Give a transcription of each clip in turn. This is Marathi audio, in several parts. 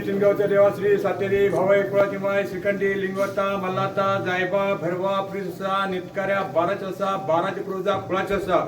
चिनगावच्या देवाश्री सातेरी भावाई कुळाची माय श्रीखंडी लिंगवता मल्लाता जायबा भरवा फ्रिसा नितकाऱ्या बाराचसा बाराची क्रोजा कुळाची असा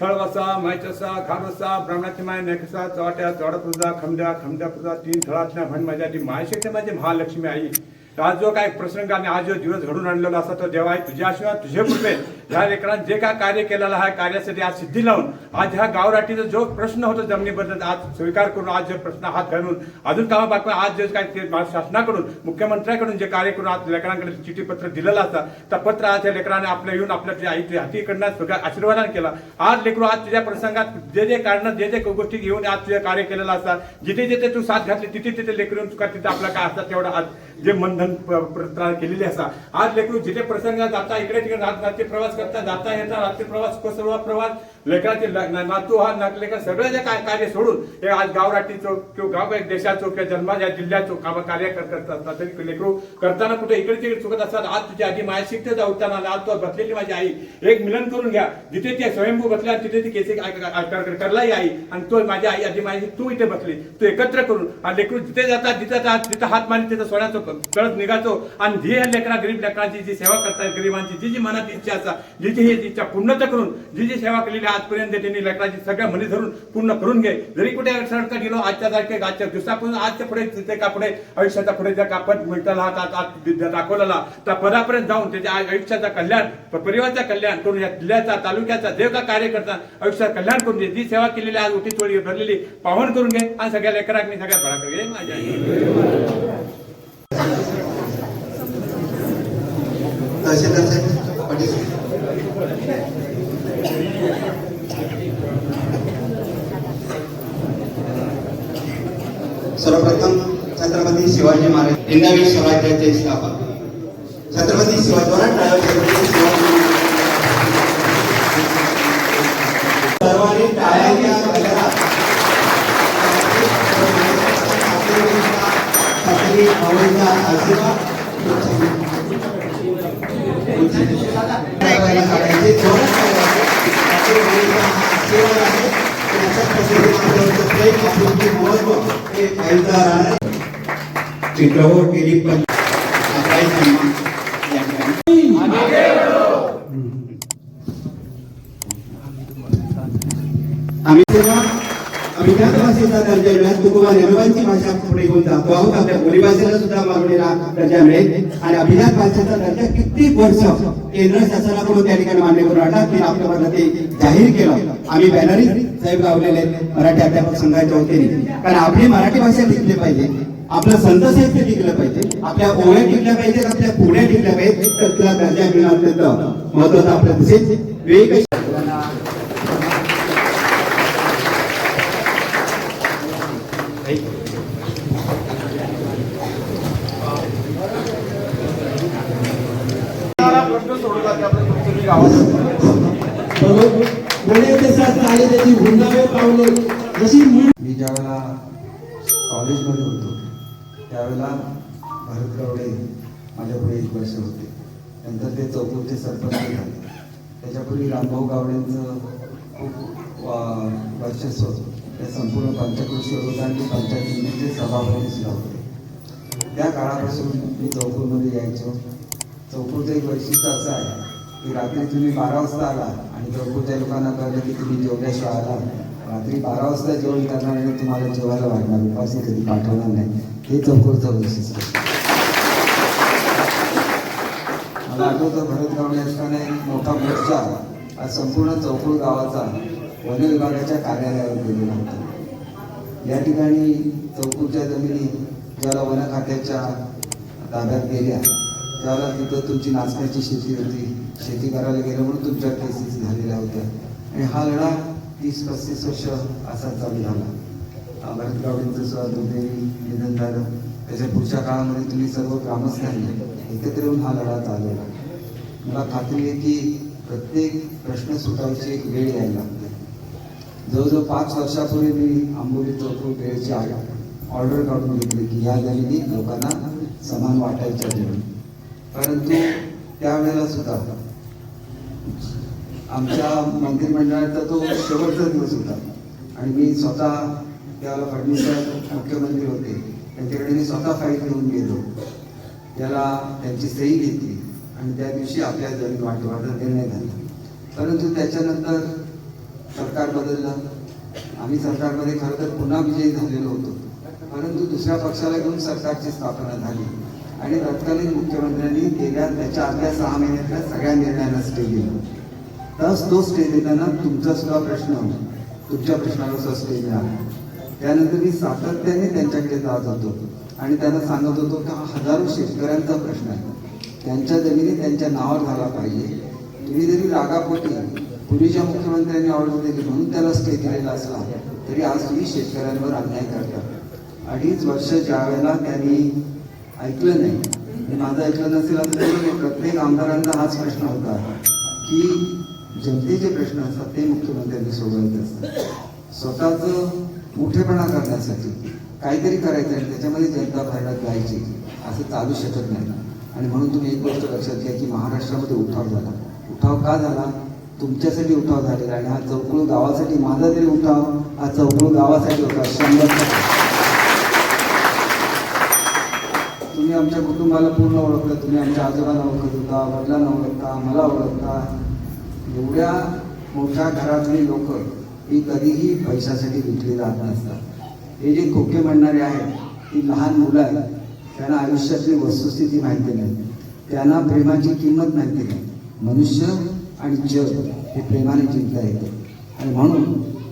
थळवसा मायचसा घाबसा ब्राह्मणाची माय नेकसा चवाट्या चवाडा क्रोजा खमद्या खमद्या क्रोजा तीन थळातल्या म्हण माझ्या माझे माझी महालक्ष्मी आई. आज जो काय प्रसंग आणि आज जो दिवस घडून आणलेला असा तो देवा आहे. तुझ्याशिवाय तुझे कृपे ह्या लेकरांनी जे काय कार्य केलेलं आहे कार्यासाठी आज सिद्धी लावून आज ह्या गावराठीचा जो प्रश्न होतो जमिनीबद्दल आज स्वीकार करून आज जे प्रश्न हात घालून अजून कामा बाकी आज जे काय ते शासनाकडून मुख्यमंत्र्याकडून जे कार्य करून आज लेकरांकडे चिठ्ठीपत्र दिलेलं असतं. त्या पत्र आज त्या लेकराने आपल्या येऊन आपल्या आईच्या हातीकडनं हाती कडनं सगळ्या आशीर्वादाने केला. आज लेकरू आज तुझ्या प्रसंगात जे जे कारण जे जे गोष्टी घेऊन आज तुझे कार्य केलेलं असतात जिथे जिथे तू साथ घातली तिथे तिथे लेकरून तुका तिथे आपलं काय असतात तेवढं आज जे बंधन प- प्रत्रान केलेले असा. आज लेकरू जिथे प्रसंग जाता इकडे तिकडे रात रात्री प्रवास करता जाता येता रात्री प्रवास क- सर्व प्रवास लेकराचे ल- न- नातू हा नाक लेकर सगळं जे काय कार्य सोडून हे आज गावराटीचो किंवा गाव एक देशाचो किंवा जन्माच्या जिल्ह्याचो काम कार्य करत असतात. तरी लेकरू करताना कुठे इकडे तिकडे चुकत असतात. आज तुझी आधी माझ्या शिकते जाऊताना आज तो बसलेली माझी आई. एक मिलन करून घ्या. जिथे ती स्वयंभू बसल्या तिथे ती केसे करलाही आई. आणि तो माझी आई आधी माझी तू इथे बसली. तू एकत्र करून. आणि लेकरू जिथे जातात जिथे जातात तिथं हात मारली तिथं सोन्याचं कळत निघायचो. आणि जी ह्या लेकरा गरीब लेकरांची जी सेवा करतात गरिबांची जी जी मनात इच्छा असा जी जी ही इच्छा पूर्णता करून जी जी सेवा केलेली आहे आजपर्यंत त्यांनी लेकराची सगळ्या मनी धरून पूर्ण करून घे. जरी कुठे अडचण गेलो आजच्या तारखे आजच्या दिवसापासून आजच्या पुढे तिथे का पुढे आयुष्याचा पुढे ज्या कापड मिळताला हा आज- दाखवलेला त्या पदापर्यंत जाऊन त्याच्या आयुष्याचा कल्याण परिवाराचा कल्याण करून या जिल्ह्याचा तालुक्याचा जे का कार्य करतात आयुष्यात कल्याण करून घे. जी सेवा केलेली आज उठी चोळी भरलेली पावन करून घे. आणि सगळ्या लेकरांनी सगळ्या भरा घे. माझ्या तहसीलदार साहेब पाटील. सर्वप्रथम छत्रपती शिवाजी महाराज हिंदवी स्वराज्याचे स्थापक छत्रपती शिवाजी महाराज छत्रपती शिवाजी सर्वांनी टाळ्यांच्या गजरात आशीर्वाद काढायचे आशीर्वाद आहे. चित्रपट केली पण आम्ही तेव्हा भाषेचा दर्जा मिळाला. तुकोबा निर्वांची भाषा पुढे घेऊन जातो आहोत. आपल्या बोलीभाषेला सुद्धा मागणीला दर्जा मिळेल. आणि अभिजात भाषेचा दर्जा कित्येक वर्ष केंद्र शासनाकडून त्या ठिकाणी मान्य करून आणला. की आपल्याकडनं ते जाहीर केलं. आम्ही बॅनरी साहेब लावलेले मराठी अध्यापक संघाच्या वतीने. कारण आपली मराठी भाषा टिकली पाहिजे. आपलं संत साहित्य टिकलं पाहिजे. आपल्या ओळ्या टिकल्या पाहिजेत. आपल्या पुण्या टिकल्या पाहिजे तर तिला दर्जा मिळणार महत्वाचं आपल्या तसेच वेगवेगळ्या प्रश्न गावात. जशी मी ज्यावेळेला कॉलेजमध्ये होतो त्यावेळेला भरत गावडे माझ्यापुढे एक वर्ष होते. नंतर ते चौकूरचे सरपंच झाले. त्याच्यापूर्वी रामभाऊ गावडेंचं खूप वर्चस्व त्या संपूर्ण पंचकृषी आणि पंचायत समितीचे सभापती सुद्धा होते. त्या काळापासून मी चौकूरमध्ये यायचो. चौकूरचं एक वैशिष्ट्य असं आहे की रात्री तुम्ही बारा वाजता आला आणि चौकूरच्या लोकांना कळलं की तुम्ही जेवल्याशिवाय आला रात्री बारा वाजता जेवण करणार आणि तुम्हाला जेवायला वाढणार. उपाशी कधी पाठवणार नाही. हे चौकूरचं वैशिष्ट्य मला आठवतं भरत गावडे असताना एक मोठा मोर्चा आज संपूर्ण चौकूर गावाचा वन विभागाच्या कार्यालयावर गेलेला होता. या ठिकाणी चौकूरच्या जमिनी ज्याला वन खात्याच्या ताब्यात गेल्या. त्यावेळेला तिथं तुमची नाचण्याची शेती होती. शेती करायला गेलं म्हणून तुमच्या केसेस झालेल्या होत्या. आणि हा लढा तीस पस्तीस वर्ष असा चालू झाला. भरत गावडेंचं सुद्धा दुर्दैवी निधन झालं. त्याच्या पुढच्या काळामध्ये तुम्ही सर्व ग्रामस्थांनी एकत्र येऊन हा लढा चालवला. मला खात्री आहे की प्रत्येक प्रश्न सुटायची एक वेळ यायला लागते. जवळजवळ पाच वर्षापूर्वी मी आंबोली चौकूर वेळेची ऑर्डर काढून घेतली की या जमिनी लोकांना समान वाटायच्या जेवण परंतु त्यावेळेला सुद्धा आमच्या मंत्रिमंडळाचा तो शेवटचा दिवस होता. आणि मी स्वतः त्याला फडणवीस मुख्यमंत्री होते. त्यांच्याकडे मी स्वतः फाईल घेऊन गेलो. त्याला त्यांची सही घेतली. आणि त्या दिवशी आपल्या जमीन वाटवाचा निर्णय झाला. परंतु त्याच्यानंतर सरकार बदललं. आम्ही सरकारमध्ये खरं तर पुन्हा विजयी झालेलो होतो. परंतु दुसऱ्या पक्षाला घेऊन सरकारची स्थापना झाली. आणि तत्कालीन मुख्यमंत्र्यांनी गेल्या त्याच्या आदल्या सहा महिन्यातल्या सगळ्या निर्णयांना स्टे दिला तस तो स्टे देताना तुमचा सुद्धा प्रश्न तुमच्या प्रश्नाला सुद्धा स्टे मिळाला. त्यानंतर मी सातत्याने त्यांच्याकडे जात होतो. आणि त्यांना सांगत होतो की हा हजारो शेतकऱ्यांचा प्रश्न आहे. त्यांच्या जमिनी त्यांच्या नावावर झाला पाहिजे. तुम्ही जरी रागापोटी पूर्वीच्या मुख्यमंत्र्यांनी ऑर्डर दिली म्हणून त्याला स्टे दिलेला असला तरी आज तुम्ही शेतकऱ्यांवर अन्याय करता. अडीच वर्ष ज्या वेळेला त्यांनी ऐकलं नाही. माझं ऐकलं नसेल असं नाही. प्रत्येक आमदारांचा हाच प्रश्न होता की जनतेचे प्रश्न असतात ते मुख्यमंत्र्यांनी सोडवायचे असतात. स्वतःचं मोठेपणा करण्यासाठी काहीतरी करायचं आणि त्याच्यामध्ये जनता भरण्यात जायची असं चालू शकत नाही. आणि म्हणून तुम्ही एक गोष्ट लक्षात घ्या की महाराष्ट्रामध्ये उठाव झाला. उठाव का झाला? तुमच्यासाठी उठाव झालेला आणि हा चौकळू गावासाठी माझा तरी उठाव हा चौकळू गावासाठी होता शंभर टक्के. तुम्ही आमच्या कुटुंबाला पूर्ण ओळखलं तुम्ही आमच्या आजोबांना ओळखत होता वडिलांना ओळखता मला ओळखता. एवढ्या मोठ्या घरातली लोक ही कधीही पैशासाठी विकली जात नसतात. हे जे खोके म्हणणारे आहेत ती लहान मुलं आहेत त्यांना आयुष्यातली वस्तुस्थिती माहिती नाही. त्यांना प्रेमाची किंमत माहिती नाही. मनुष्य आणि जग हे प्रेमाने जिंकता येते. आणि म्हणून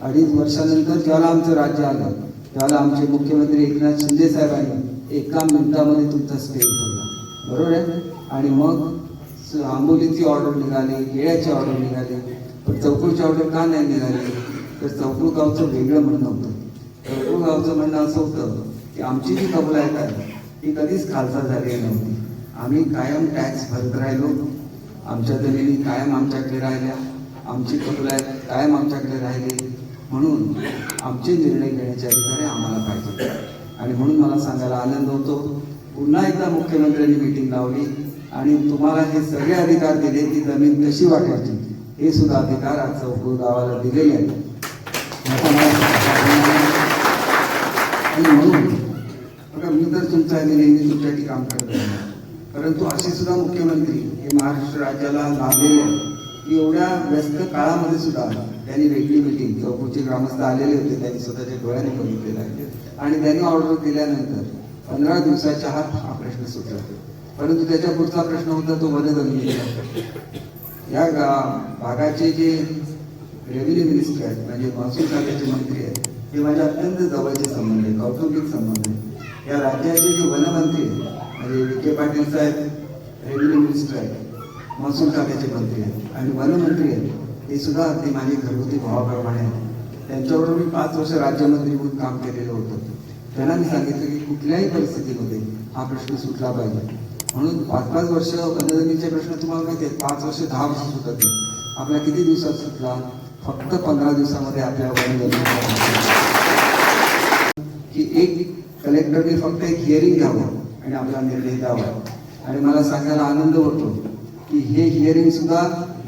अडीच वर्षानंतर ज्याला आमचं राज्य आलं त्याला आमचे मुख्यमंत्री एकनाथ शिंदे साहेबांनी एका मिनिटामध्ये तुमचा स्टे उठवला बरोबर आहे? आणि मग आंबोलीची ऑर्डर निघाली केळ्याची ऑर्डर निघाली पण चौकूळची ऑर्डर का नाही निघाली? तर चौकूळ गावचं वेगळं म्हणणं होतं. चौकूळ गावचं म्हणणं असं होतं की आमची जी कबलायत येतात ती कधीच खालसा झालेली नव्हती. आम्ही कायम टॅक्स भरत राहिलो. आमच्या जमिनी कायम आमच्याकडे राहिल्या. आमची कबलायत कायम आमच्याकडे राहिली. म्हणून आमचे निर्णय घेण्याचे अधिकार आम्हाला पाहिजे आणि म्हणून मला सांगायला आनंद होतो. पुन्हा एकदा मुख्यमंत्र्यांनी मीटिंग लावली आणि तुम्हाला हे सगळे अधिकार दिले ती जमीन कशी वाटायची हे सुद्धा अधिकार आज चौकूळ गावाला दिलेले आहेत. आणि म्हणून बघा मी तर तुमचा नेहमी तुमच्यासाठी काम करत आहे परंतु असे सुद्धा मुख्यमंत्री हे महाराष्ट्र राज्याला लाभलेले आहेत. की एवढ्या व्यस्त काळामध्ये सुद्धा त्यांनी वेगळी मिटिंग चौकूचे ग्रामस्थ आलेले होते त्यांनी स्वतःच्या डोळ्याने बघितलेलं आहे. आणि त्यांनी ऑर्डर दिल्यानंतर पंधरा दिवसाच्या आत हा प्रश्न सुटला. परंतु त्याच्या पुढचा प्रश्न होता तो वन जमिनीचा या गा- भागाचे जे रेव्हेन्यू मिनिस्टर आहेत म्हणजे महसूल खात्याचे मंत्री आहेत हे माझे अत्यंत जवळचे संबंध आहेत कौटुंबिक संबंध आहेत. या राज्याचे जे वनमंत्री आहेत म्हणजे विखे पाटील साहेब रेव्हेन्यू मिनिस्टर आहेत महसूल खात्याचे मंत्री आहेत. आणि वनमंत्री आहेत. ते सुद्धा अगदी माझे घरगुती भावाप्रमाणे आहेत. त्यांच्याबरोबर मी पाच वर्ष राज्यमंत्री म्हणून काम केलेलं होतं. त्यांना मी सांगितलं की कुठल्याही परिस्थितीमध्ये हा प्रश्न सुटला पाहिजे. म्हणून पाच पाच वर्ष वनजमिनीचे प्रश्न तुम्हाला माहिती आहेत. पाच वर्ष दहा वर्ष सुटत नाही. आपल्या किती दिवसात सुटला? फक्त पंधरा दिवसामध्ये आपल्या वनजमिनीचा की एक कलेक्टरने फक्त एक हिअरिंग घ्यावं आणि आपला निर्णय द्यावा. आणि मला सांगायला आनंद होतो. की हे हिअरिंग सुद्धा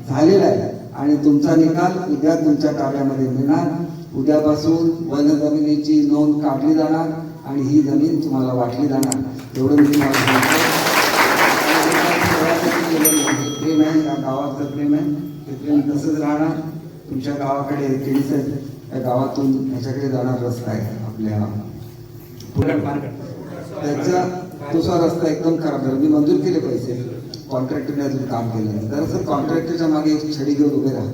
झालेलं आहे. आणि तुमचा निकाल उद्या तुमच्या कार्यामध्ये मिळणार. उद्यापासून वन जमिनीची नोंद काढली जाणार आणि ही जमीन तुम्हाला वाटली जाणार. एवढं मी तुम्हाला सांगतो. हे प्रेम आहे या गावाचं प्रेम आहे. ते प्रेम तसंच राहणार. तुमच्या गावाकडे केळीचं या गावातून ह्याच्याकडे जाणार रस्ता आहे आपल्या त्याचा दुसरा रस्ता एकदम खराब झाला. मी मंजूर केले पैसे. कॉन्ट्रॅक्टरने अजून काम केलं नाही. दरअसल कॉन्ट्रॅक्टरच्या मागे एक छडी घेऊन उभे राहा.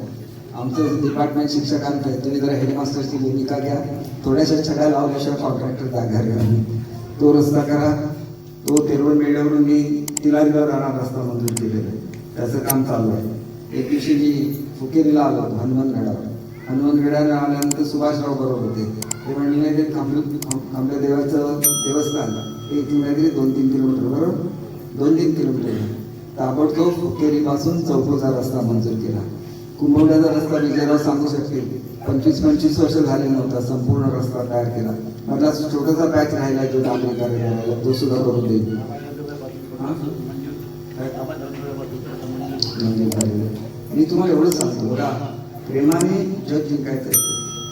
आमचं डिपार्टमेंट शिक्षकांचं आहे तुम्ही जरा हेडमास्टरची भूमिका घ्या. थोड्याशा छड्या लावल्याशिवाय कॉन्ट्रॅक्टर जागा घ्या तो रस्ता करा. तो तेरवड मेळ्यावरून मी तिलारीला राहणार रस्ता मंजूर केलेला आहे. त्याचं काम चालू आहे. एक दिवशी मी फुकेरीला आलो होतो हनुमानगडावर हनुमानगडाला आल्यानंतर सुभाषराव बरोबर होते. ते म्हणले ते खांबले खांबल्या देवाचं देवस्थान हे इथून काहीतरी दोन तीन किलोमीटर बरोबर? दोन तीन किलोमीटर. आहे. ताबडतोब केरीपासून चौकोचा रस्ता मंजूर केला. कुंभवड्याचा रस्ता विजयराव सांगू शकतील पंचवीस पंचवीस वर्ष झाले नव्हता संपूर्ण रस्ता तयार केला. मला छोटासा पॅच राहिला जो डांबरीकर तो सुद्धा करून देईल. म्हणजे मी तुम्हाला एवढंच सांगतो बघा. प्रेमाने जग जिंकायचं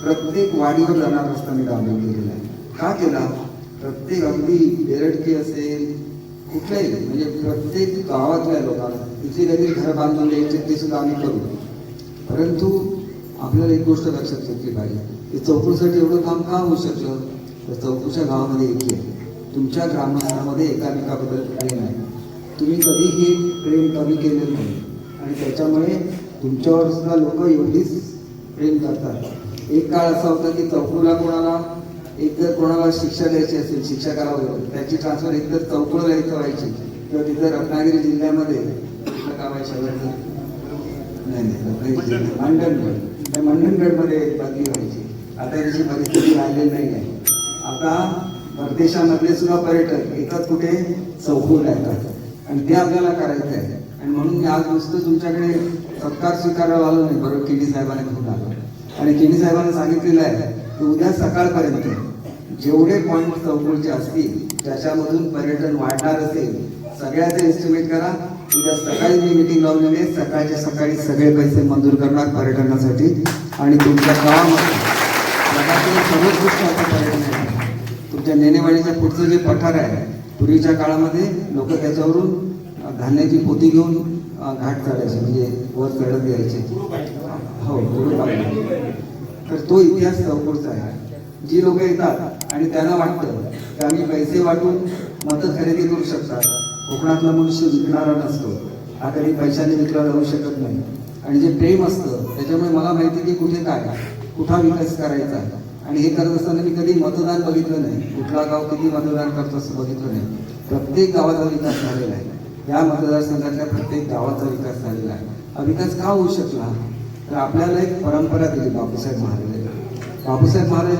प्रत्येक वाडीवर जाणार रस्ता मी डांबरी केलेला आहे. का केला? प्रत्येक अगदी बेरडकी असेल कुठल्याही म्हणजे प्रत्येक गावातल्या लोकांना तिथे काहीतरी घर बांधून द्यायचे ते सुद्धा आम्ही करू. परंतु आपल्याला एक गोष्ट लक्षात घेतली पाहिजे की चौकूसाठी एवढं काम का होऊ शकलं? तर चौकूच्या गावामध्ये एकी आहे. तुमच्या ग्रामस्थामध्ये एकामेकाबद्दल प्रेम आहे. तुम्ही कधीही प्रेम कमी केलेलं नाही. आणि त्याच्यामुळे तुमच्यावर सुद्धा लोक एवढीच प्रेम करतात. एक काळ असा होता की चौकूला कोणाला एक जर कोणाला शिक्षा द्यायची असेल शिक्षकाला वगैरे त्याची ट्रान्सफर एक तर इथं व्हायची किंवा तिथं रत्नागिरी जिल्ह्यामध्ये कुठलं गाव आहे नाही. नाही रत्नागिरी मंडणगड. त्या मंडणगडमध्ये बदली व्हायची. आता याची परिस्थिती राहिलेली नाही आहे. आता परदेशामधले सुद्धा पर्यटक येतात कुठे चौकूला येतात आणि ते आपल्याला करायचं आहे. आणि म्हणून मी आज नुसतं तुमच्याकडे सत्कार स्वीकारायला आलो नाही. बरोबर केडी साहेबांनी घेऊन आलो आणि केडी साहेबांना सांगितलेलं आहे की उद्या सकाळपर्यंत जेवढे पॉईंट चौकूळचे असतील त्याच्यामधून पर्यटन वाढणार असेल सगळ्याचे एस्टिमेट करा. उद्या सकाळी मी मिटिंग लावलेली आहे. सकाळच्या सकाळी सगळे पैसे मंजूर करणार पर्यटनासाठी. आणि तुमच्या गावामध्ये जगातील सर्वोत्कृष्ट असं पर्यटन आहे. तुमच्या नेणेवाडीच्या पुढचं जे पठार आहे पूर्वीच्या काळामध्ये लोक त्याच्यावरून धान्याची पोती घेऊन घाट चढायचे म्हणजे वर चढत यायचे. हो तर तो इतिहास संपूर्ण आहे. जी लोक येतात आणि त्यांना वाटतं की आम्ही पैसे वाटून मतं खरेदी करू शकतात. कोकणातला मनुष्य विकणारा नसतो. हा कधी पैशाने विकला जाऊ शकत नाही. आणि जे प्रेम असतं त्याच्यामुळे मला माहिती आहे की कुठे काय कुठा विकास करायचा आहे. आणि हे करत असताना मी कधी मतदान बघितलं नाही. कुठला गाव किती मतदान करतो असं बघितलं नाही. प्रत्येक गावाचा विकास झालेला आहे. या मतदारसंघातल्या प्रत्येक गावाचा विकास झालेला आहे. हा विकास का होऊ शकला? तर आपल्याला एक परंपरा दिली बापूसाहेब महाराजांनी. बापूसाहेब महाराज